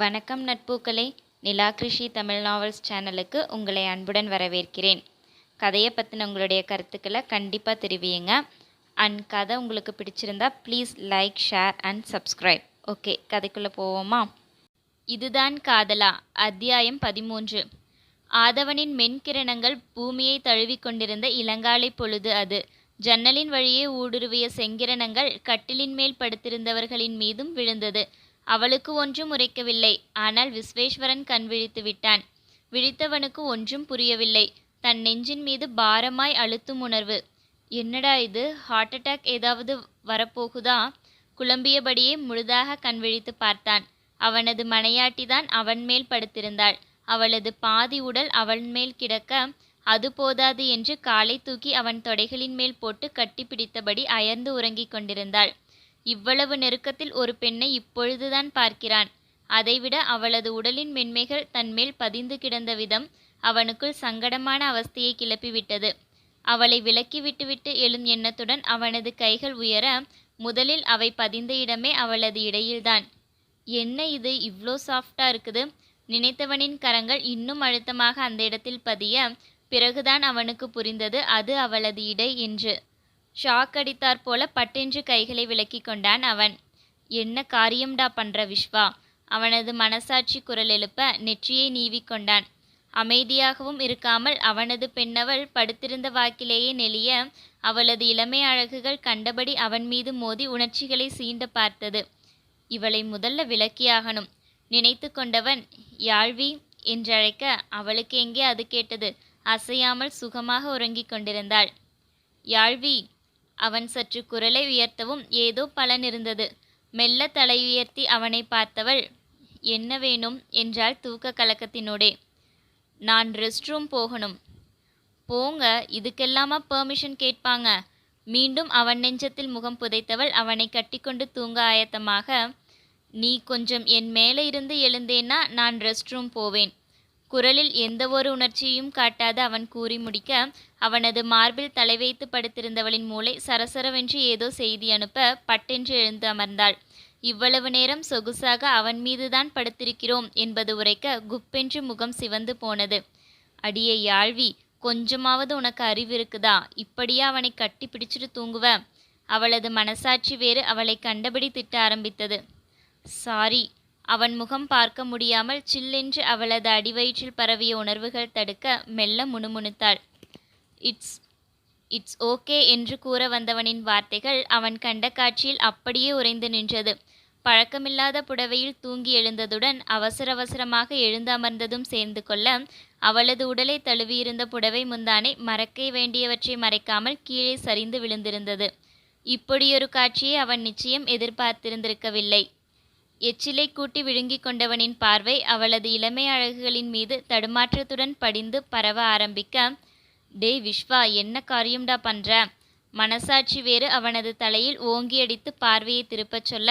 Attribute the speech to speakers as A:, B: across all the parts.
A: வணக்கம் நட்பூக்களே. நிலா கிருஷி தமிழ் நாவல்ஸ் சேனலுக்கு உங்களை அன்புடன் வரவேற்கிறேன். கதையை பற்றின உங்களுடைய கருத்துக்களை கண்டிப்பாக தெரிவியுங்க. அண்ட் கதை உங்களுக்கு பிடிச்சிருந்தா please like share and subscribe okay கதைக்குள்ளே போவோமா? இதுதான் காதலா அத்தியாயம் பதிமூன்று. ஆதவனின் மென்கிரணங்கள் பூமியை தழுவிக் கொண்டிருந்த இளங்காலை பொழுது அது. ஜன்னலின் வழியே ஊடுருவிய செங்கிரணங்கள் கட்டிலின் மேல் படுத்திருந்தவர்களின் மீதும் விழுந்தது. அவளுக்கு ஒன்றும் உரைக்கவில்லை. ஆனால் விஸ்வேஸ்வரன் கண் விழித்து விட்டான். விழித்தவனுக்கு ஒன்றும் புரியவில்லை. தன் நெஞ்சின் மீது பாரமாய் அழுத்தும் உணர்வு. என்னடா இது? ஹார்ட் அட்டாக் ஏதாவது வரப்போகுதா? குழம்பியபடியே முழுதாக கண் விழித்து பார்த்தான். அவனது மனையாட்டிதான் அவன் மேல் படுத்திருந்தாள். அவளது பாதி உடல் அவன் மேல் கிடக்க அது போதாது என்று காலை தூக்கி அவன் தொடைகளின் மேல் போட்டு கட்டிப்பிடித்தபடி அயர்ந்து உறங்கிக் கொண்டிருந்தாள். இவ்வளவு நெருக்கத்தில் ஒரு பெண்ணை இப்பொழுதுதான் பார்க்கிறான். அதைவிட அவளது உடலின் மென்மைகள் தன்மேல் பதிந்து கிடந்த விதம் அவனுக்குள் சங்கடமான அவஸ்தையை கிளப்பிவிட்டது. அவளை விலக்கி விட்டுவிட்டு எழும் எண்ணத்துடன் அவனது கைகள் உயர முதலில் அவை பதிந்த இடமே அவளது இடையில்தான். என்ன இது? இவ்வளோ சாஃப்டா இருக்குது நினைத்தவனின் கரங்கள் இன்னும் அழுத்தமாக அந்த இடத்தில் பதிய பிறகுதான் அவனுக்கு புரிந்தது அது அவளது இடை என்று. ஷாக் அடித்தாற் போல பட்டென்று கைகளை விலக்கி கொண்டான் அவன். என்ன காரியம்டா பண்ற விஸ்வா அவனது மனசாட்சி குரல் எழுப்ப நெற்றியை நீவிக்கொண்டான் அமைதியாகவும் இருக்காமல் அவனது பெண்ணவள் படுத்திருந்த வாக்கிலேயே நெளிய அவளது இளமை அழகுகள் கண்டபடி அவன் மீது மோதி உணர்ச்சிகளை சீண்ட பார்த்தது. இவளை முதல்ல விலக்கியாகணும் நினைத்து கொண்டவன் யாழ்வி என்றழைக்க அவளுக்கு எங்கே அது கேட்டது? அசையாமல் சுகமாக உறங்கிக் கொண்டிருந்தாள். யாழ்வி அவன் சற்று குரலை உயர்த்தவும் ஏதோ பலன் இருந்தது மெல்ல தலையுயர்த்தி அவனை பார்த்தவள் என்ன வேணும்? என்றாள் தூக்க கலக்கத்தினோடே. நான் ரெஸ்ட் ரூம் போகணும். போங்க இதுக்கெல்லாமா பெர்மிஷன் கேட்பாங்க? மீண்டும் அவன் நெஞ்சத்தில் முகம் புதைத்தவள் அவனை கட்டிக்கொண்டு தூங்க ஆயத்தமாக நீ கொஞ்சம் என் மேலே இருந்து எழுந்தேன்னா நான் ரெஸ்ட் ரூம் போவேன். குரலில் எந்தவொரு உணர்ச்சியும் காட்டாத அவன் கூறி முடிக்க அவனது மார்பில் தலை வைத்து படுத்திருந்தவளின் மூளை சரசரவென்று ஏதோ செய்தி அனுப்ப பட்டென்று எழுந்து அமர்ந்தாள். இவ்வளவு நேரம் சொகுசாக அவன் மீதுதான் படுத்திருக்கிறோம் என்பது உரைக்க குப்பென்று முகம் சிவந்து போனது. அடியே யாழ்வி கொஞ்சமாவது உனக்கு அறிவு இருக்குதா? இப்படியா அவனை கட்டி பிடிச்சிட்டு தூங்குவ? அவளது மனசாட்சி வேறு அவளை கண்டபடி திட்ட ஆரம்பித்தது. சாரி அவன் முகம் பார்க்க முடியாமல் சில்லென்று அவளது அடிவயிற்றில் பரவிய உணர்வுகள் தடுக்க மெல்ல முணுமுணுத்தாள். இட்ஸ் இட்ஸ் ஓகே என்று கூற வந்தவனின் வார்த்தைகள் அவன் கண்ட காட்சியில் அப்படியே உறைந்து நின்றது. பழக்கமில்லாத புடவையில் தூங்கி எழுந்ததுடன் அவசர அவசரமாக எழுந்து அமர்ந்ததும் சேர்ந்து கொள்ள அவளது உடலை தழுவியிருந்த புடவை முந்தானை மறக்க வேண்டியவற்றை மறைக்காமல் கீழே சரிந்து விழுந்திருந்தது. இப்படியொரு காட்சியை அவன் நிச்சயம் எதிர்பார்த்திருந்திருக்கவில்லை. எச்சிலை கூட்டி விழுங்கிக் கொண்டவனின் பார்வை அவளது இளமை அழகுகளின் மீது தடுமாற்றத்துடன் படிந்து பரவ ஆரம்பிக்க டேய் விஸ்வா என்ன காரியம்டா பண்ற? மனசாட்சி வேறு அவனது தலையில் ஓங்கியடித்து பார்வையை திருப்பச் சொல்ல.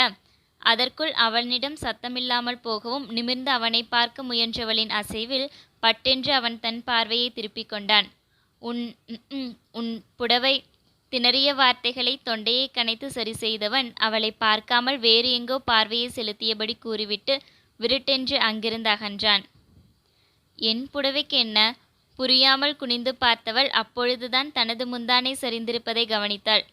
A: அதற்குள் அவனிடம் சத்தமில்லாமல் போகவும் நிமிர்ந்து அவனை பார்க்க முயன்றவளின் அசைவில் பட்டென்று அவன் தன் பார்வையை திருப்பிக் கொண்டான். உன் உன் புடவை திணறிய வார்த்தைகளை தொண்டையை கனைத்து சரி செய்தவன் அவளை பார்க்காமல் வேறு எங்கோ பார்வையை செலுத்தியபடி கூறிவிட்டு விருட்டென்று அங்கிருந்து அகன்றான். என் புடவைக்கு என்ன? புரியாமல் குனிந்து பார்த்தவள் அப்பொழுதுதான் தனது முந்தானை சரிந்திருப்பதை கவனித்தாள்.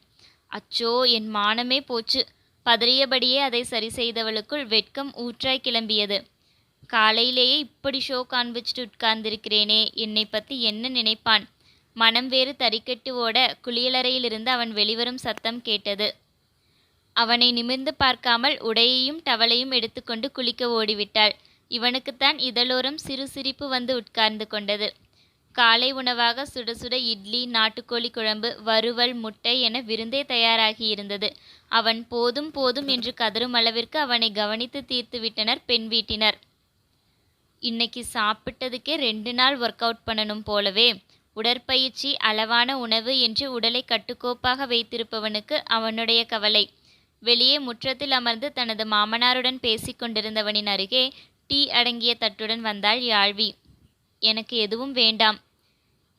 A: அச்சோ என் மானமே போச்சு. பதறியபடியே அதை சரி செய்தவளுக்குள் வெட்கம் ஊற்றாய் கிளம்பியது. காலையிலேயே இப்படி ஷோ காண்பிச்சுட்டு உட்கார்ந்திருக்கிறேனே என்னை பற்றி என்ன நினைப்பான்? மனம் வேறு தறிக்கெட்டு ஓட குளியலறையிலிருந்து அவன் வெளிவரும் சத்தம் கேட்டது. அவனை நிமிர்ந்து பார்க்காமல் உடையையும் டவலையும் எடுத்துக்கொண்டு குளிக்க ஓடிவிட்டாள். இவனுக்குத்தான் இதழோரம் சிறு சிரிப்பு வந்து உட்கார்ந்து கொண்டது. காலை உணவாக சுட சுட இட்லி நாட்டுக்கோழி குழம்பு வறுவல் முட்டை என விருந்தே தயாராகியிருந்தது அவன் போதும் போதும் என்று கதறும் அளவிற்கு அவனை கவனித்து தீர்த்து விட்டனர் பெண் வீட்டினர். இன்னைக்கு சாப்பிட்டதுக்கே ரெண்டு நாள் ஒர்க் அவுட் பண்ணணும் போலவே உடற்பயிற்சி அளவான உணவு என்று உடலை கட்டுக்கோப்பாக வைத்திருப்பவனுக்கு அவனுடைய கவலை. வெளியே முற்றத்தில் அமர்ந்து தனது மாமனாருடன் பேசிக் கொண்டிருந்தவனின் அருகே டீ அடங்கிய தட்டுடன் வந்தாள் யாழ்வி. எனக்கு எதுவும் வேண்டாம்.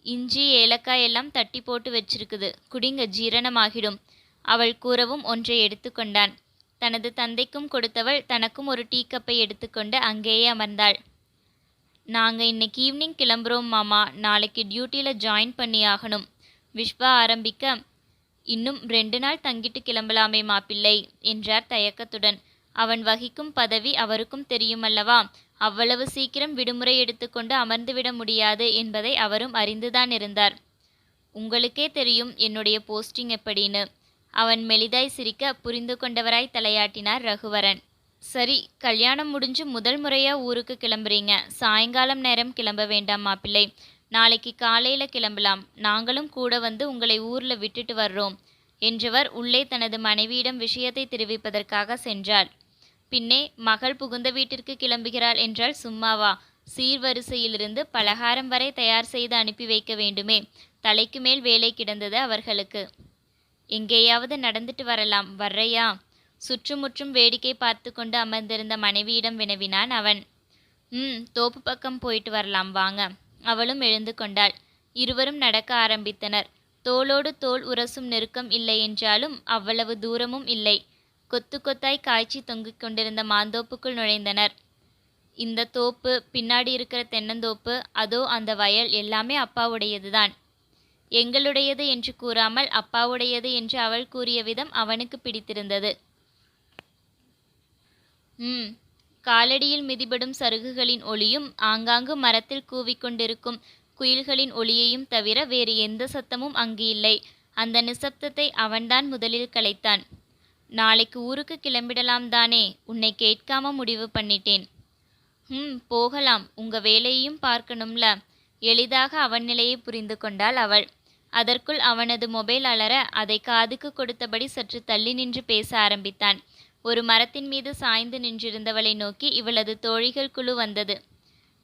A: இஞ்சி ஏலக்காய் எல்லாம் தட்டி போட்டு வச்சிருக்குது. குடிங்க ஜீரணமாகிடும். அவள் கூறவும் ஒன்றை எடுத்துக்கொண்டான் தனது தந்தைக்கும் கொடுத்தவள் தனக்கும் ஒரு டீ கப்பை எடுத்துக்கொண்டு அங்கேயே அமர்ந்தாள். நாங்கள் இன்னைக்கு ஈவினிங் கிளம்புறோம் மாமா. நாளைக்கு டியூட்டியில் ஜாயின் பண்ணி ஆகணும் விஸ்வா ஆரம்பிக்க இன்னும் ரெண்டு நாள் தங்கிட்டு கிளம்பலாமே மாப்பிள்ளை என்றார் தயக்கத்துடன். அவன் வகிக்கும் பதவி அவருக்கும் தெரியுமல்லவா? அவ்வளவு சீக்கிரம் விடுமுறை எடுத்துக்கொண்டு அமர்ந்துவிட முடியாது என்பதை அவரும் அறிந்துதான் இருந்தார். உங்களுக்கே தெரியும் என்னுடைய போஸ்டிங் எப்படின்னு அவன் மெலிதாய் சிரிக்க புரிந்து கொண்டவராய் தலையாட்டினார் ரகுவரன். சரி கல்யாணம் முடிஞ்சு முதல் முறையா ஊருக்கு கிளம்புறீங்க. சாயங்காலம் நேரம் கிளம்ப வேண்டாம் மாப்பிள்ளை. நாளைக்கு காலையில கிளம்பலாம். நாங்களும் கூட வந்து உங்களை ஊர்ல விட்டுட்டு வர்றோம் என்றவர் உள்ளே தனது மனைவியிடம் விஷயத்தை தெரிவிப்பதற்காக சென்றாள் பின்னே மகள் புகுந்த வீட்டிற்கு கிளம்புகிறாள் என்றால் சும்மாவா? சீர்வரிசையிலிருந்து பலகாரம் வரை தயார் செய்து அனுப்பி வைக்க வேண்டுமே. தலைக்கு மேல் வேலை கிடந்தது அவர்களுக்கு. எங்கேயாவது நடந்துட்டு வரலாம். வர்றையா? சுற்றுமுற்றும் வேடிக்கை பார்த்து கொண்டு அமர்ந்திருந்த மனைவியிடம் வினவினான் அவன். ம் தோப்பு பக்கம் போயிட்டு வரலாம் வாங்க. அவளும் எழுந்து கொண்டாள். இருவரும் நடக்க ஆரம்பித்தனர். தோளோடு தோல் உரசும் நெருக்கம் இல்லை என்றாலும் அவ்வளவு தூரமும் இல்லை. கொத்து கொத்தாய் காய்ச்சி தொங்கிக் கொண்டிருந்த மாந்தோப்புக்குள் நுழைந்தனர். இந்த தோப்பு பின்னாடி இருக்கிற தென்னந்தோப்பு அதோ அந்த வயல் எல்லாமே அப்பாவுடையதுதான். எங்களுடையது என்று கூறாமல் அப்பாவுடையது என்று அவள் கூறிய விதம் அவனுக்கு பிடித்திருந்தது. ம். காலடியில் மிதிபடும் சருகுகளின் ஒளியும் ஆங்காங்கு மரத்தில் கூவிக்கொண்டிருக்கும் குயில்களின் ஒளியையும் தவிர வேறு எந்த சத்தமும் அங்கு இல்லை. அந்த நிசப்தத்தை அவன்தான் முதலில் கலைத்தான். நாளைக்கு ஊருக்கு கிளம்பிடலாம் தானே உன்னை கேட்காம முடிவு பண்ணிட்டேன். ம் போகலாம். உங்க வேலையையும் பார்க்கணும்ல. எளிதாக அவன் நிலையை புரிந்து கொண்டாள் அவள். அதற்குள் அவனது மொபைல் அலற அதை காதுக்கு கொடுத்தபடி சற்று தள்ளி நின்று பேச ஆரம்பித்தான். ஒரு மரத்தின் மீது சாய்ந்து நின்றிருந்தவளை நோக்கி இவளது தோழிகள் குழு வந்தது.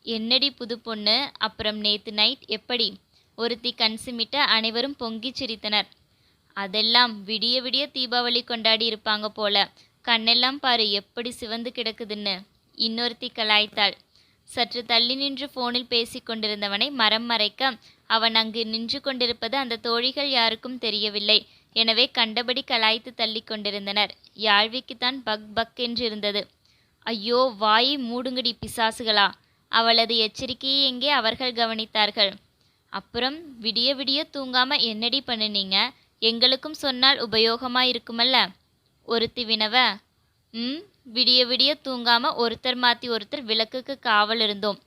A: என்னடி புது பொண்ணு? அப்புறம் நேத்து நைட் எப்படி? ஒருத்தி கண் சிமிட்ட அனைவரும் பொங்கிச் சிரித்தனர். அதெல்லாம் விடிய விடிய தீபாவளி கொண்டாடி இருப்பாங்க போல. கண்ணெல்லாம் பாரு எப்படி சிவந்து கிடக்குதுன்னு இன்னொருத்தி கலாய்த்தாள். சற்று தள்ளி நின்று போனில் பேசிக் கொண்டிருந்தவனை மரம் மறைக்க அவன் அங்கு நின்று கொண்டிருப்பது அந்த தோழிகள் யாருக்கும் தெரியவில்லை. எனவே கண்டபடி கலாய்த்து தள்ளி கொண்டிருந்தனர். யாழ்விக்குத்தான் பக் பக் என்றிருந்தது. ஐயோ வாயை மூடுங்கடி பிசாசுகளா. அவளது எச்சரிக்கையை எங்கே அவர்கள் கவனித்தார்கள்? அப்புறம் விடிய விடிய தூங்காம என்னடி பண்ணுனீங்க? எங்களுக்கும் சொன்னால் உபயோகமா இருக்குமல்ல? ஒருத்தி வினவ ம் விடிய விடிய தூங்காம ஒருத்தர் மாத்தி ஒருத்தர் விளக்குக்கு காவல் இருந்தோம்.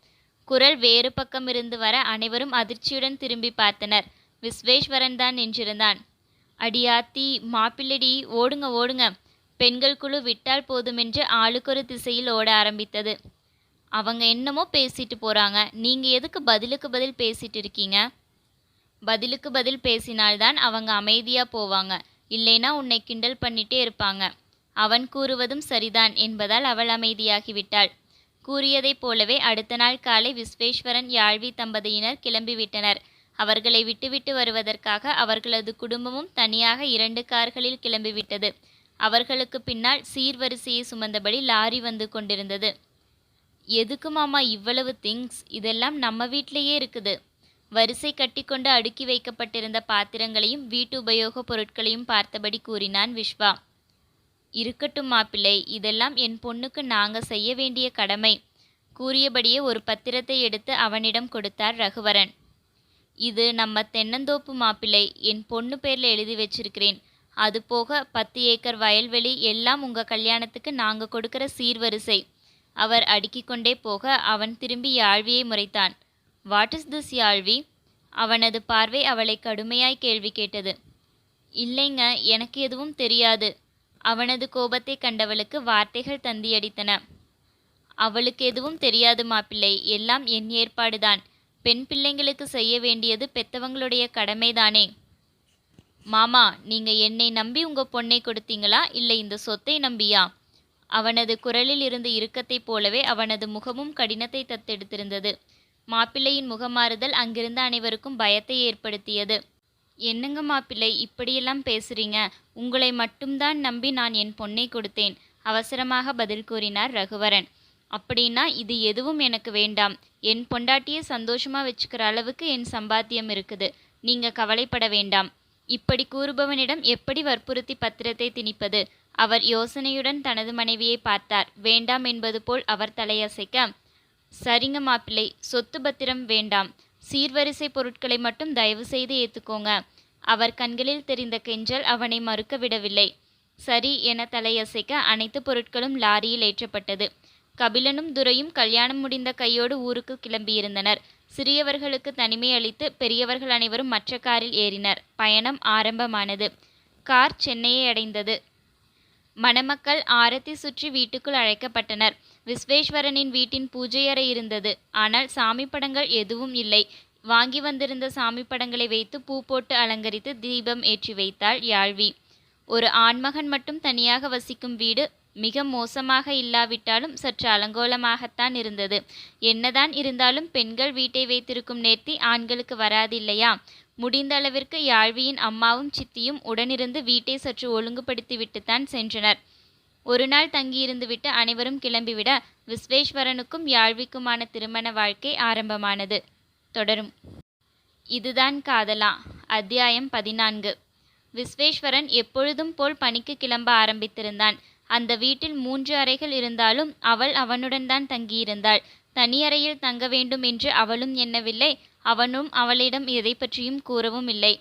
A: குரல் வேறு பக்கம் இருந்து வர அனைவரும் அதிர்ச்சியுடன் திரும்பி பார்த்தனர். விஸ்வேஸ்வரன் தான் நின்றிருந்தான். அடியாத்தி மாப்பிள்ளடி ஓடுங்க ஓடுங்க. பெண்கள் குழு விட்டால் போதுமென்று ஆளுக்கொரு திசையில் ஓட ஆரம்பித்தது. அவங்க என்னமோ பேசிட்டு போறாங்க. நீங்க எதுக்கு பதிலுக்கு பதில் பேசிட்டு இருக்கீங்க? பதிலுக்கு பதில் பேசினால்தான் அவங்க அமைதியா போவாங்க. இல்லைனா உன்னை கிண்டல் பண்ணிட்டே இருப்பாங்க. அவன் கூறுவதும் சரிதான் என்பதால் அவள் அமைதியாகிவிட்டாள். கூறியதைப் போலவே அடுத்த நாள் காலை விஸ்வேஸ்வரன் யாழ்வி தம்பதியினர் கிளம்பிவிட்டனர். அவர்களை விட்டுவிட்டு வருவதற்காக அவர்களது குடும்பமும் தனியாக இரண்டு கார்களில் கிளம்பிவிட்டது. அவர்களுக்கு பின்னால் சீர்வரிசையை சுமந்தபடி லாரி வந்து கொண்டிருந்தது. எதுக்கு மாமா இவ்வளவு திங்ஸ் இதெல்லாம் நம்ம வீட்டிலேயே இருக்குது. வரிசை கட்டிக்கொண்டு அடுக்கி வைக்கப்பட்டிருந்த பாத்திரங்களையும் வீட்டு உபயோகப் பொருட்களையும் பார்த்தபடி கூறினான் விஸ்வா இருக்கட்டும் மாப்பிள்ளை இதெல்லாம் என் பொண்ணுக்கு நாங்க செய்ய வேண்டிய கடமை கூறியபடியே ஒரு பத்திரத்தை எடுத்து அவனிடம் கொடுத்தார் ரகுவரன். இது நம்ம தென்னந்தோப்பு மாப்பிள்ளை என் பொண்ணு பேரில் எழுதி வச்சிருக்கிறேன். அது போக பத்து ஏக்கர் வயல்வெளி எல்லாம் உங்கள் கல்யாணத்துக்கு நாங்கள் கொடுக்கிற சீர்வரிசை. அவர் அடுக்கிக்கொண்டே போக அவன் திரும்பி யாழ்வியை முறைத்தான். What is this Yazhvi? அவனது பார்வை அவளை கடுமையாய் கேள்வி கேட்டது. இல்லைங்க எனக்கு எதுவும் தெரியாது. அவனது கோபத்தை கண்டவளுக்கு வார்த்தைகள் தந்தியடித்தன. அவளுக்கு எதுவும் தெரியாது மாப்பிள்ளை எல்லாம் என் ஏற்பாடுதான். பெண் பிள்ளைங்களுக்கு செய்ய வேண்டியது பெத்தவங்களுடைய கடமைதானே. மாமா நீங்க என்னை நம்பி உங்க பொண்ணை கொடுத்தீங்களா? இல்லை இந்த சொத்தை நம்பியா? அவனது குரலில் இருந்த இறுக்கத்தைப் போலவே அவனது முகமும் கடினத்தை தத்தெடுத்திருந்தது. மாப்பிள்ளையின் முகமாறுதல் அங்கிருந்த அனைவருக்கும் பயத்தை ஏற்படுத்தியது. என்னங்க மாப்பிள்ளை இப்படியெல்லாம் பேசுறீங்க? உங்களை மட்டும்தான் நம்பி நான் என் பொண்ணை கொடுத்தேன். அவசரமாக பதில் கூறினார் ரகுவரன். அப்படின்னா இது எதுவும் எனக்கு வேண்டாம். என் பொண்டாட்டியை சந்தோஷமாக வச்சுக்கிற அளவுக்கு என் சம்பாத்தியம் இருக்குது. நீங்கள் கவலைப்பட வேண்டாம். இப்படி கூறுபவனிடம் எப்படி வற்புறுத்தி பத்திரத்தை திணிப்பது? அவர் யோசனையுடன் தனது மனைவியை பார்த்தார். வேண்டாம் என்பது போல் அவர் தலையசைக்க சரிங்க மாப்பிள்ளை சொத்து பத்திரம் வேண்டாம். சீர்வரிசை பொருட்களை மட்டும் தயவு செய்து ஏத்துக்கோங்க. அவர் கண்களில் தெரிந்த கெஞ்சல் அவனை மறுக்க விடவில்லை. சரி என தலையசைக்க அனைத்து பொருட்களும் லாரியில் ஏற்றப்பட்டது. கபிலனும் துரையும் கல்யாணம் முடிந்த கையோடு ஊருக்கு கிளம்பியிருந்தனர். சிறியவர்களுக்கு தனிமை அளித்து பெரியவர்கள் அனைவரும் மற்ற காரில் ஏறினர். பயணம் ஆரம்பமானது. கார் சென்னையை அடைந்தது. மணமக்கள் ஆரத்தி சுற்றி வீட்டுக்குள் அழைக்கப்பட்டனர். விஸ்வேஸ்வரனின் வீட்டின் பூஜை அறை இருந்தது. ஆனால் சாமி படங்கள் எதுவும் இல்லை. வாங்கி வந்திருந்த சாமி படங்களை வைத்து பூ போட்டு அலங்கரித்து தீபம் ஏற்றி வைத்தாள் யாழ்வி. ஒரு ஆண்மகன் மட்டும் தனியாக வசிக்கும் வீடு மிக மோசமாக இல்லாவிட்டாலும் சற்று அலங்கோலமாகத்தான் இருந்தது. என்னதான் இருந்தாலும் பெண்கள் வீட்டை வைத்திருக்கும் நேர்த்தி ஆண்களுக்கு வராதில்லையா? முடிந்த அளவிற்கு யாழ்வியின் அம்மாவும் சித்தியும் உடனிருந்து வீட்டை சற்று ஒழுங்குபடுத்திவிட்டுத்தான் சென்றனர். ஒரு நாள் தங்கியிருந்துவிட்டு அனைவரும் கிளம்பிவிட விஸ்வேஸ்வரனுக்கும் யாழ்விக்குமான திருமண வாழ்க்கை ஆரம்பமானது. தொடரும். இதுதான் காதலா? அத்தியாயம் பதினான்கு. விஸ்வேஸ்வரன் எப்பொழுதும் போல் பணிக்கு கிளம்ப ஆரம்பித்திருந்தான். அந்த வீட்டில் மூன்று அறைகள் இருந்தாலும் அவள் அவனுடன் தான் தங்கியிருந்தாள். தனி அறையில் தங்க வேண்டும் என்று அவளும் எண்ணவில்லை. அவனும் அவளிடம் எதை பற்றியும் கூறவும் இல்லை.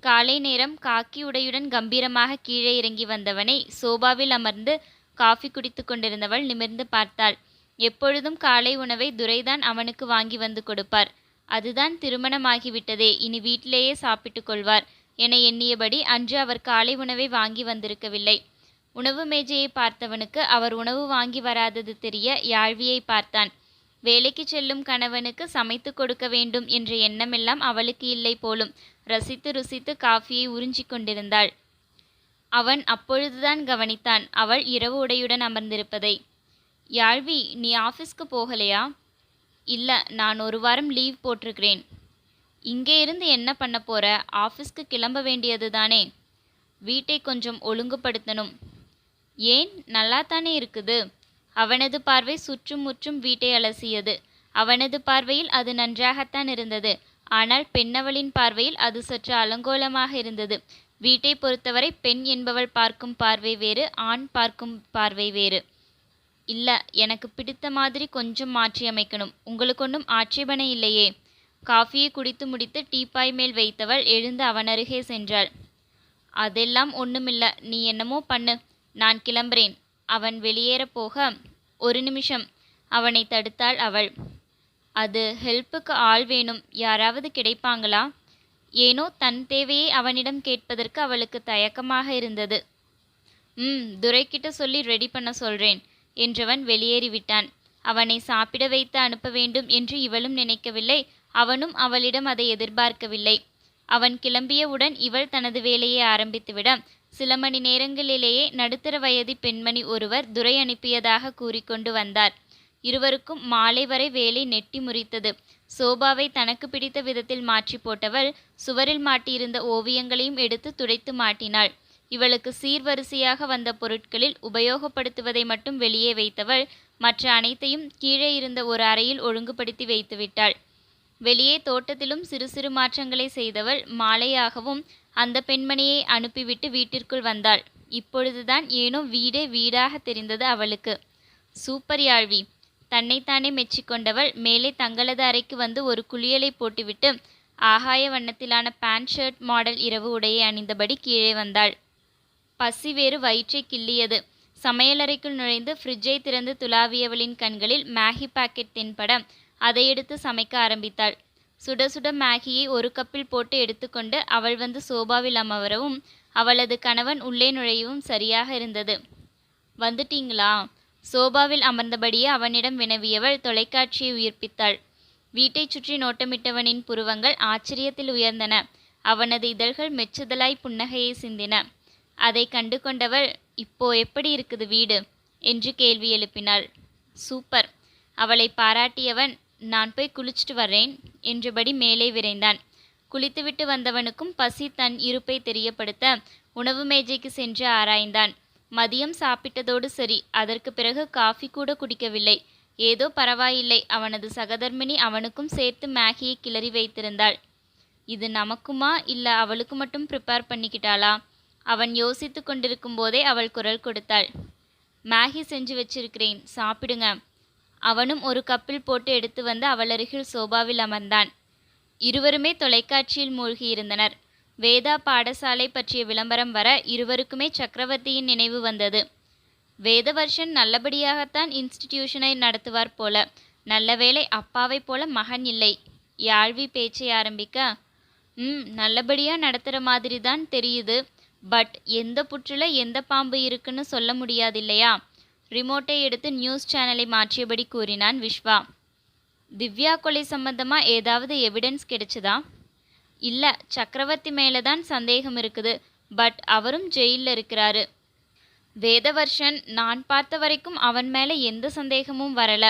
A: காலை நேரம் காக்கி உடையுடன் கம்பீரமாக கீழே இறங்கி வந்தவனை சோபாவில் அமர்ந்து காஃபி குடித்து கொண்டிருந்தவள் நிமிர்ந்து பார்த்தாள். எப்பொழுதும் காலை உணவை துரைதான் அவனுக்கு வாங்கி வந்து கொடுப்பார். அதுதான் திருமணமாகிவிட்டதே. இனி வீட்டிலேயே சாப்பிட்டுக் கொள்வார். என எண்ணியபடி அன்று அவர் காலை உணவை வாங்கி வந்திருக்கவில்லை. உணவு மேஜையை பார்த்தவனுக்கு அவர் உணவு வாங்கி வராதது தெரிய யாழ்வியை பார்த்தான். வேலைக்கு செல்லும் கணவனுக்கு சமைத்து கொடுக்க வேண்டும் என்ற எண்ணமெல்லாம் அவளுக்கு இல்லை போலும். ரசித்து ருசித்து காஃபியை உறிஞ்சிக் கொண்டிருந்தாள். அவன் அப்பொழுதுதான் கவனித்தான். அவள் இரவு உடையுடன் அமர்ந்திருப்பதை. யாழ்வி நீ ஆஃபீஸ்க்கு போகலையா? இல்லை நான் ஒரு வாரம் லீவ் போட்டிருக்கிறேன். இங்கே இருந்து என்ன பண்ண போற? ஆஃபீஸ்க்கு கிளம்ப வேண்டியது தானே வீட்டை கொஞ்சம் ஒழுங்குபடுத்தணும். ஏன் நல்லா தானே இருக்குது? அவனது பார்வை சுற்றும் முற்றும் வீட்டை அலசியது. அவனது பார்வையில் அது நன்றாகத்தான் இருந்தது. ஆனால் பெண்ணவளின் பார்வையில் அது சற்று அலங்கோலமாக இருந்தது. வீட்டை பொறுத்தவரை பெண் என்பவள் பார்க்கும் பார்வை வேறு ஆண் பார்க்கும் பார்வை வேறு. இல்ல எனக்கு பிடித்த மாதிரி கொஞ்சம் மாற்றி அமைக்கணும். உங்களுக்கு ஒன்றும் ஆட்சேபனை இல்லையே? காஃபியை குடித்து முடித்து டீப்பாய் மேல் வைத்தவள் எழுந்து அவனருகே சென்றாள். அதெல்லாம் ஒன்றுமில்ல நீ என்னமோ பண்ணு. நான் கிளம்புறேன். அவன் வெளியேறப் போக ஒரு நிமிஷம். அவனை தடுத்தாள் அவள். அது ஹெல்ப்புக்கு ஆள் வேணும். யாராவது கிடைப்பாங்களா? ஏனோ தன் தேவையை அவனிடம் கேட்பதற்கு அவளுக்கு தயக்கமாக இருந்தது. ம் துரைக்கிட்ட சொல்லி ரெடி பண்ண சொல்றேன் என்றவன் வெளியேறிவிட்டான். அவனை சாப்பிட வைத்து அனுப்ப வேண்டும் என்று இவளும் நினைக்கவில்லை. அவனும் அவளிடம் அதை எதிர்பார்க்கவில்லை. அவன் கிளம்பியவுடன் இவள் தனது வேலையை ஆரம்பித்துவிட சில மணி நேரங்களிலேயே நடுத்தர வயது பெண்மணி ஒருவர் துரை அனுப்பியதாக கூறிக்கொண்டு வந்தார். இருவருக்கும் மாலை வரை வேலை நெட்டி முறித்தது. சோபாவை தனக்கு பிடித்த விதத்தில் மாற்றி போட்டவள் சுவரில் மாட்டியிருந்த ஓவியங்களையும் எடுத்து துடைத்து மாட்டினாள். இவளுக்கு சீர்வரிசையாக வந்த பொருட்களில் உபயோகப்படுத்துவதை மட்டும் வெளியே வைத்தவள் மற்ற அனைத்தையும் கீழே இருந்த ஒரு அறையில் ஒழுங்குபடுத்தி வைத்துவிட்டாள். வெளியே தோட்டத்திலும் சிறு சிறு மாற்றங்களை செய்தவள் மாலையாகவும் அந்த பெண்மணியை அனுப்பிவிட்டு வீட்டிற்குள் வந்தாள். இப்பொழுதுதான் ஏனோ வீடே வீடாக தெரிந்தது அவளுக்கு. சூப்பர் யாழ்வி தன்னைத்தானே மெச்சிக்கொண்டவள் மேலே தங்களது அறைக்கு வந்து ஒரு குளியலை போட்டுவிட்டு ஆகாய வண்ணத்திலான பேண்ட் ஷர்ட் மாடல் இரவு உடையை அணிந்தபடி கீழே வந்தாள். பசி வேறு வயிற்றை கிள்ளியது. சமையலறைக்குள் நுழைந்து ஃப்ரிட்ஜை திறந்து துளாவியவளின் கண்களில் மேகி பாக்கெட் தென்பட அதை எடுத்து சமைக்க ஆரம்பித்தாள். சுட சுட மேகியை ஒரு கப்பில் போட்டு எடுத்துக்கொண்டு அவள் வந்து சோபாவில் அமரவும் அவளது கணவன் உள்ளே நுழையவும் சரியாக இருந்தது. வந்துட்டீங்களா? சோபாவில் அமர்ந்தபடியே அவனிடம் வினவியவள் தொலைக்காட்சியை உயிர்ப்பித்தாள். வீட்டைச் சுற்றி நோட்டமிட்டவனின் புருவங்கள் ஆச்சரியத்தில் உயர்ந்தன. அவனது இதழ்கள் மெச்சுதலாய் புன்னகையை சிந்தின. அதை கண்டு கொண்டவள் இப்போ எப்படி இருக்குது வீடு? என்று கேள்வி எழுப்பினாள். சூப்பர். அவளை பாராட்டியவன் நான் போய் குளிச்சுட்டு வரேன் என்றபடி மேலே விரைந்தான். குளித்துவிட்டு வந்தவனுக்கும் பசி தன் இருப்பை தெரியப்படுத்த உணவு மேஜைக்கு சென்று ஆராய்ந்தான். மதியம் சாப்பிட்டதோடு சரி அதற்கு பிறகு காஃபி கூட குடிக்கவில்லை. ஏதோ பரவாயில்லை அவனது சகதர்மினி அவனுக்கும் சேர்த்து மேகியை கிளறி வைத்திருந்தாள். இது நமக்குமா இல்ல அவளுக்கு மட்டும் ப்ரிப்பேர் பண்ணிக்கிட்டாளா? அவன் யோசித்து கொண்டிருக்கும் போதே அவள் குரல் கொடுத்தாள். மேகி செஞ்சு வச்சிருக்கிறேன் சாப்பிடுங்க. அவனும் ஒரு கப்பில் போட்டு எடுத்து வந்து அவள் அருகில் சோபாவில் அமர்ந்தான். இருவருமே தொலைக்காட்சியில் மூழ்கியிருந்தனர். வேதா பாடசாலை பற்றிய விளம்பரம் வர இருவருக்குமே சக்கரவர்த்தியின் நினைவு வந்தது. வேதவர்ஷன் நல்லபடியாகத்தான் இன்ஸ்டிடியூஷனை நடத்துவார் போல நல்லவேளை அப்பாவைப் போல மகன் இல்லை. யாழ்வி பேச்சை ஆரம்பிக்க ம் நல்லபடியாக நடத்துகிற மாதிரி தான் தெரியுது பட் எந்த புற்றுல எந்த பாம்பு இருக்குன்னு சொல்ல முடியாது இல்லையா ரிமோட்டை எடுத்து நியூஸ் சேனலை மாற்றியபடி கூறினான் விஸ்வா திவ்யா கொலை சம்பந்தமாக ஏதாவது எவிடன்ஸ் கிடைச்சதா? இல்லை சக்கரவர்த்தி மேலே தான் சந்தேகம் இருக்குது பட் அவரும் ஜெயிலில் இருக்கிறாரு. வேதவர்ஷன் நான் பார்த்த வரைக்கும் அவன் மேலே எந்த சந்தேகமும் வரல.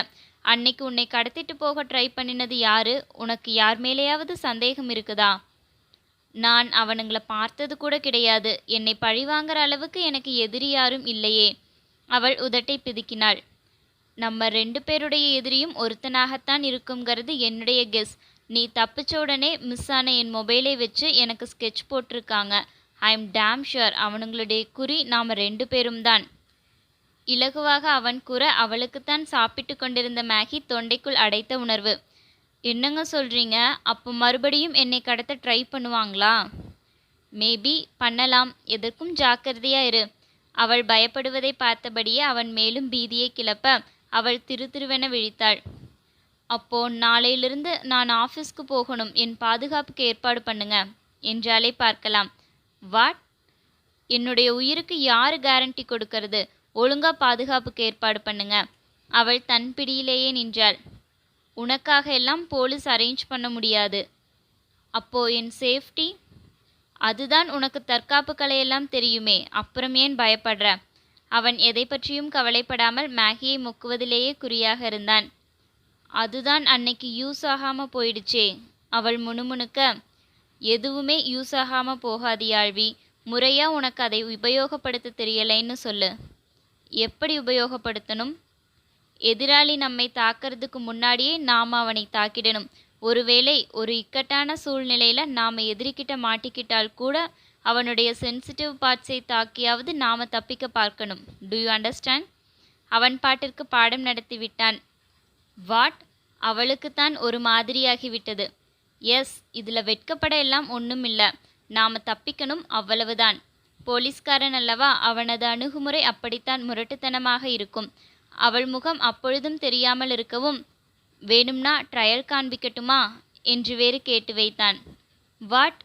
A: அன்னைக்கு உன்னை கடத்திட்டு போக ட்ரை பண்ணினது யாரு? உனக்கு யார் மேலேயாவது சந்தேகம் இருக்குதா? நான் அவனுங்களை பார்த்தது கூட கிடையாது. என்னை பழிவாங்கிற அளவுக்கு எனக்கு எதிரி யாரும் இல்லையே. அவள் உதட்டை பிதுக்கினாள். நம்ம ரெண்டு பேருடைய எதிரியும் ஒருத்தனாகத்தான் இருக்குங்கிறது என்னுடைய கெஸ் நீ தப்பிச்ச உடனே மிஸ் ஆன என் மொபைலை வச்சு எனக்கு ஸ்கெட்ச் போட்டிருக்காங்க. ஐ எம் டேம் ஷுர் அவனுங்களுடைய குறி நாம் ரெண்டு பேரும் தான் இலகுவாக அவன் கூற அவளுக்குத்தான் சாப்பிட்டு கொண்டிருந்த மேகி தொண்டைக்குள் அடைத்த உணர்வு. என்னங்க சொல்கிறீங்க அப்போ மறுபடியும் என்னை கடத்த ட்ரை பண்ணுவாங்களா? மேபி பண்ணலாம். எதற்கும் ஜாக்கிரதையாக இரு. அவள் பயப்படுவதை பார்த்தபடியே அவன் மேலும் பீதியை கிளப்ப அவள் திரு திருவென விழித்தாள். அப்போ நாளையிலிருந்து நான் ஆஃபீஸ்க்கு போகணும். என் பாதுகாப்புக்கு ஏற்பாடு பண்ணுங்க என்றாலே பார்க்கலாம். வாட்? என்னுடைய உயிருக்கு யார் கேரண்டி கொடுக்கறது? ஒழுங்கா பாதுகாப்புக்கு ஏற்பாடு பண்ணுங்க அவள் தன் பிடியிலேயே நின்றாள். உனக்காக எல்லாம் போலீஸ் அரேஞ்ச் பண்ண முடியாது. அப்போ என் சேஃப்டி அதுதான் உனக்கு தற்காப்பு கலையெல்லாம் தெரியுமே. அப்புறம் ஏன் பயப்படுற? அவன் எதை பற்றியும் கவலைப்படாமல் மேகியை முக்குவதிலேயே குறியாக இருந்தான். அதுதான் அன்னைக்கு யூஸ் ஆகாம போயிடுச்சே. அவள் முணுமுணுக்க எதுவுமே யூஸ் ஆகாம போகாது யாழ்வி முறையா உனக்கு அதை உபயோகப்படுத்த தெரியலைன்னு சொல்லு. எப்படி உபயோகப்படுத்தணும்? எதிராளி நம்மை தாக்கிறதுக்கு முன்னாடியே நாம் அவனை தாக்கிடணும். ஒருவேளை ஒரு இக்கட்டான சூழ்நிலையில் நாம் எதிரிக்கிட்ட மாட்டிக்கிட்டால் கூட அவனுடைய சென்சிட்டிவ் பார்ட்ஸை தாக்கியாவது நாம் தப்பிக்க பார்க்கணும். டு யூ அண்டர்ஸ்டாண்ட் அவன் பாட்டிற்கு பாடம் நடத்தி விட்டான். வாட் அவளுக்குத்தான் ஒரு மாதிரியாகிவிட்டது எஸ் இதில் வெட்கப்பட எல்லாம் ஒன்றும் இல்லை நாம் தப்பிக்கணும் அவ்வளவுதான். போலீஸ்காரன் அல்லவா அவனது அணுகுமுறை அப்படித்தான் முரட்டுத்தனமாக இருக்கும். அவள் முகம் அப்பொழுதும் தெரியாமல் இருக்கவும் வேணும்னா ட்ரையல் காண்பிக்கட்டுமா? என்று வேறு கேட்டு வைத்தான். வாட்?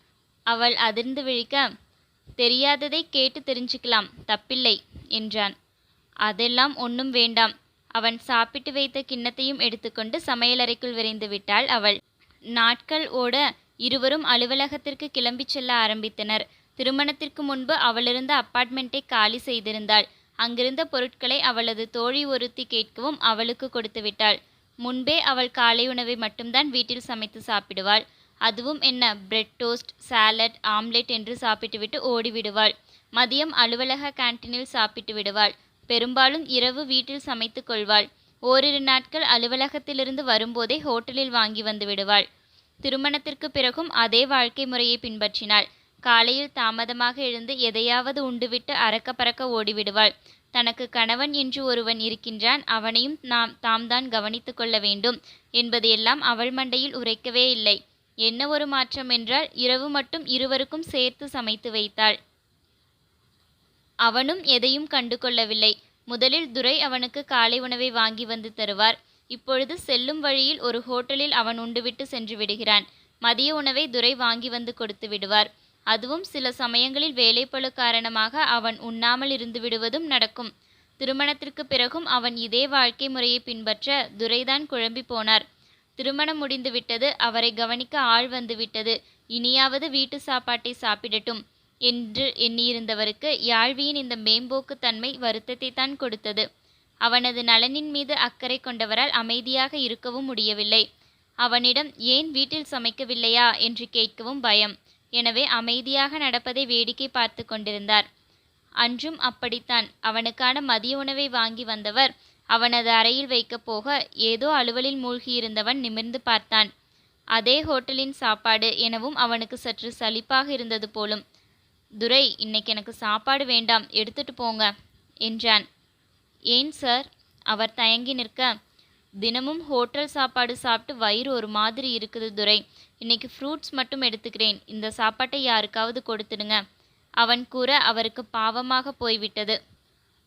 A: அவள் அதிர்ந்து விழிக்க தெரியாததை கேட்டு தெரிஞ்சுக்கலாம் தப்பில்லை என்றான். அதெல்லாம் ஒன்றும் வேண்டாம். அவன் சாப்பிட்டு வைத்த கிண்ணத்தையும் எடுத்துக்கொண்டு சமையலறைக்குள் விரைந்து விட்டாள் அவள். நாட்கள் ஓட இருவரும் அலுவலகத்திற்கு கிளம்பிச் செல்ல ஆரம்பித்தனர். திருமணத்திற்கு முன்பு அவளிருந்த அப்பார்ட்மெண்ட்டை காலி செய்திருந்தாள். அங்கிருந்த பொருட்களை அவளது தோழி ஒருத்தி கேட்கவும் அவளுக்கு கொடுத்து விட்டாள். முன்பே அவள் காலை உணவை மட்டும்தான் வீட்டில் சமைத்து சாப்பிடுவாள். அதுவும் என்ன? பிரெட் டோஸ்ட் சாலட் ஆம்லெட் என்று சாப்பிட்டுவிட்டு ஓடிவிடுவாள். மதியம் அலுவலக கேன்டீனில் சாப்பிட்டு விடுவாள். பெரும்பாலும் இரவு வீட்டில் சமைத்து கொள்வாள். ஓரிரு நாட்கள் அலுவலகத்திலிருந்து வரும்போதே ஹோட்டலில் வாங்கி வந்து விடுவாள். திருமணத்திற்கு பிறகும் அதே வாழ்க்கை முறையை பின்பற்றினாள். காலையில் தாமதமாக எழுந்து எதையாவது உண்டுவிட்டு அறக்க பறக்க ஓடிவிடுவாள். தனக்கு கணவன் என்று ஒருவன் இருக்கின்றான் அவனையும் நாம் தாம் தான் கவனித்து கொள்ள வேண்டும். என்பது எல்லாம் அவள் மண்டையில் உரைக்கவே இல்லை. என்ன ஒரு மாற்றம் என்றால் இரவு மட்டும் இருவருக்கும் சேர்த்து சமைத்து வைத்தாள். அவனும் எதையும் கண்டு கொள்ளவில்லை முதலில் துரை அவனுக்கு காலை உணவை வாங்கி வந்து தருவார். இப்பொழுது செல்லும் வழியில் ஒரு ஹோட்டலில் அவன் உண்டுவிட்டு சென்று விடுகிறான். மதிய உணவை துரை வாங்கி வந்து கொடுத்து விடுவார். அதுவும் சில சமயங்களில் வேலைப்பழு காரணமாக அவன் உண்ணாமல் இருந்து விடுவதும் நடக்கும். திருமணத்திற்கு பிறகும் அவன் இதே வாழ்க்கை முறையை பின்பற்ற துரைதான் குழம்பி போனார். திருமணம் முடிந்துவிட்டது அவரை கவனிக்க ஆள் வந்துவிட்டது இனியாவது வீட்டு சாப்பாட்டை சாப்பிடட்டும் என்று எண்ணியிருந்தவருக்கு யாழ்வியின் இந்த மேம்போக்கு தன்மை வருத்தத்தை தான் கொடுத்தது. அவனது நலனின் மீது அக்கறை கொண்டவரால் அமைதியாக இருக்கவும் முடியவில்லை. அவனிடம் ஏன் வீட்டில் சமைக்கவில்லையா? என்று கேட்கவும் பயம். எனவே அமைதியாக நடப்பதை வேடிக்கை பார்த்து கொண்டிருந்தார். அன்றும் அப்படித்தான். அவனுக்கான மதிய உணவை வாங்கி வந்தவர் அவனது அறையில் வைக்கப் போக ஏதோ அலுவலில் மூழ்கியிருந்தவன் நிமிர்ந்து பார்த்தான். அதே ஹோட்டலின் சாப்பாடு எனவும் அவனுக்கு சற்று சலிப்பாக இருந்தது போலும். துரை இன்னைக்கு எனக்கு சாப்பாடு வேண்டாம். எடுத்துட்டு போங்க என்றான். ஏன் சார்? அவர் தயங்கி நிற்க தினமும் ஹோட்டல் சாப்பாடு சாப்பிட்டு வயிறு ஒரு மாதிரி இருக்குது துரை. இன்னைக்கு ஃப்ரூட்ஸ் மட்டும் எடுத்துக்கிறேன். இந்த சாப்பாட்டை யாருக்காவது கொடுத்துடுங்க. அவன் கூற அவருக்கு பாவமாக போய்விட்டது.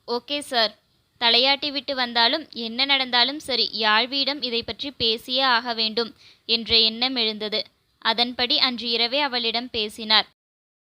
A: ஓகே சார் தலையாட்டி விட்டு வந்தாலும் என்ன நடந்தாலும் சரி யாழ்வியிடம் இதை பற்றி பேசியே ஆக வேண்டும் என்ற எண்ணம் எழுந்தது. அதன்படி அன்று இரவே அவளிடம் பேசினார்.